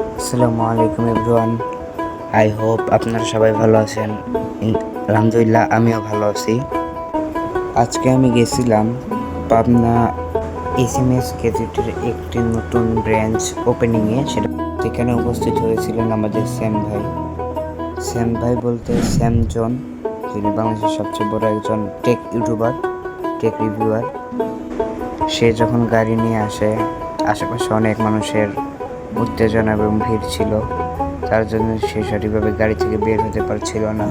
আসসালামু আলাইকুম everyone. I hope আপনারা সবাই ভালো আছেন। আলহামদুলিল্লাহ, আমিও ভালো আছি। আজকে আমি গেছিলাম পাবনা এসএমএস গেজেটের একটি নতুন ব্রাঞ্চ ওপেনিংয়ে। সেটা সেখানে উপস্থিত হয়েছিলেন আমাদের শ্যাম ভাই। শ্যাম ভাই বলতে শ্যাম জন, যিনি বাংলাদেশের সবচেয়ে বড় একজন টেক ইউটিউবার টেক রিভিউয়ার সে যখন গাড়ি নিয়ে আসে, আশেপাশে অনেক মানুষের উত্তেজনা এবং ভিড় ছিল। তার জন্য সে সঠিকভাবে গাড়ি থেকে বের হতে পারছিল না।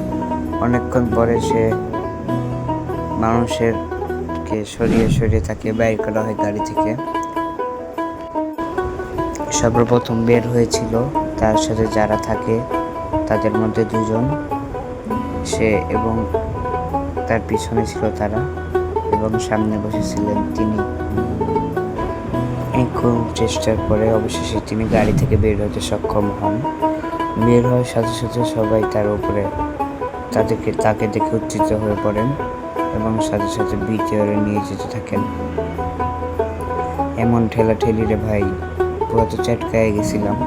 অনেকক্ষণ পরে সে মানুষের কে সরিয়ে সরিয়ে তাকে বাইর করা হয় গাড়ি থেকে। সর্বপ্রথম বের হয়েছিল তার সাথে যারা থাকে, তাদের মধ্যে দুজন। সে এবং তার পিছনে ছিল তারা এবং সামনে বসেছিলেন তিনি। অনেক খুব চেষ্টার পরে অবশেষে তিনি গাড়ি থেকে বের হতে সক্ষম হন। বের হওয়ার সাথে সাথে সবাই তার উপরে তাদেরকে, তাকে দেখে উত্তেজিত হয়ে পড়েন এবং সাথে সাথে বিটিআরে নিয়ে যেতে থাকেন। এমন ঠেলা ঠেলি রে ভাই, পুরো তো চটকায় গেছিলাম।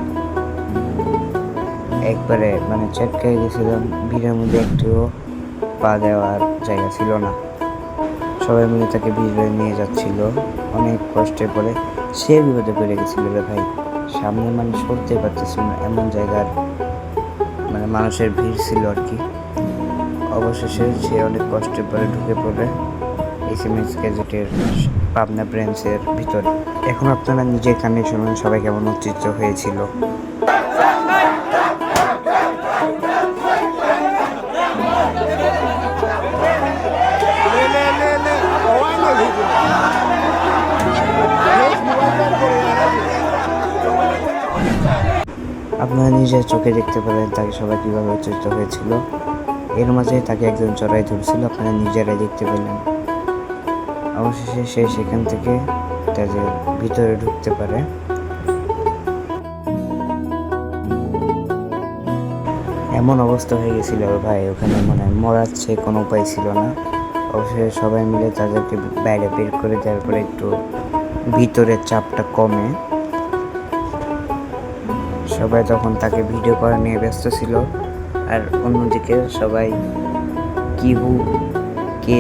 একবারে মানে চটকায় গেছিলাম, ভিড়ের মধ্যে একটুও পা দেওয়ার জায়গা ছিল না। সবাই মিলে তাকে ভিড়ে নিয়ে যাচ্ছিল। অনেক কষ্টে পড়ে সে বিপদে পড়ে গেছিল রে ভাই। সামনে মানে সরতে পারতেছিল না, এমন জায়গার মানে মানুষের ভিড় ছিল আর কি। অবশেষে সে অনেক কষ্টের পরে ঢুকে পড়ে এসএমএস গ্যাজেটের পাবনা ব্রেঞ্চের ভিতরে। এখন আপনারা নিজের কানে শুনুন সবাই কেমন উত্তেজিত হয়েছিল? আপনারা নিজের চোখে দেখতে পেলেন তাকে সবাই কীভাবে উত্তেজিত হয়েছিল। এর মাঝে তাকে একজন চড়াই ধরছিল, আপনারা নিজেরাই দেখতে পেলেন। অবশেষে সে সেখান থেকে তাদের ভিতরে ঢুকতে পারে। এমন অবস্থা হয়ে গেছিল ভাই, ওখানে মানে মরার চেয়ে কোনো উপায় ছিল না। অবশেষে সবাই মিলে তাদেরকে বাইরে বের করে দেওয়ার পরে একটু ভিতরের চাপটা কমে। সবাই তখন তাকে ভিডিও করা নিয়ে ব্যস্ত ছিল, আর অন্যদিকে সবাই কিহু, কে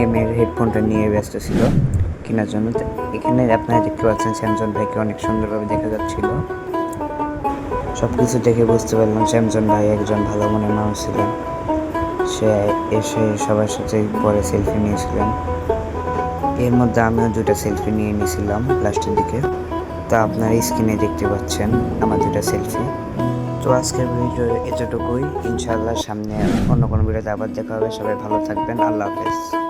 এর হেডফোনটা নিয়ে ব্যস্ত ছিল কেনার জন্য। এখানে আপনারা দেখতে পাচ্ছেন স্যামসং ভাইকে অনেক সুন্দরভাবে দেখা যাচ্ছিল। সব কিছু দেখে বুঝতে পারলাম স্যামসং ভাই একজন ভালো মনের মানুষ ছিলেন। সে এসে সবার সাথে পরে সেলফি নিয়েছিলেন। এর মধ্যে আমিও দুটা সেলফি নিয়ে নিয়েছিলাম লাস্টের দিকে। তা আপনারা স্ক্রিনে দেখতে পাচ্ছেন আমার দুটা সেলফি তো আজকের ভিডিও এতটুকুই। ইনশাআল্লাহ সামনে অন্য কোনো ভিডিওতে আবার দেখা হবে। সবাই ভালো থাকবেন। আল্লাহ হাফেজ।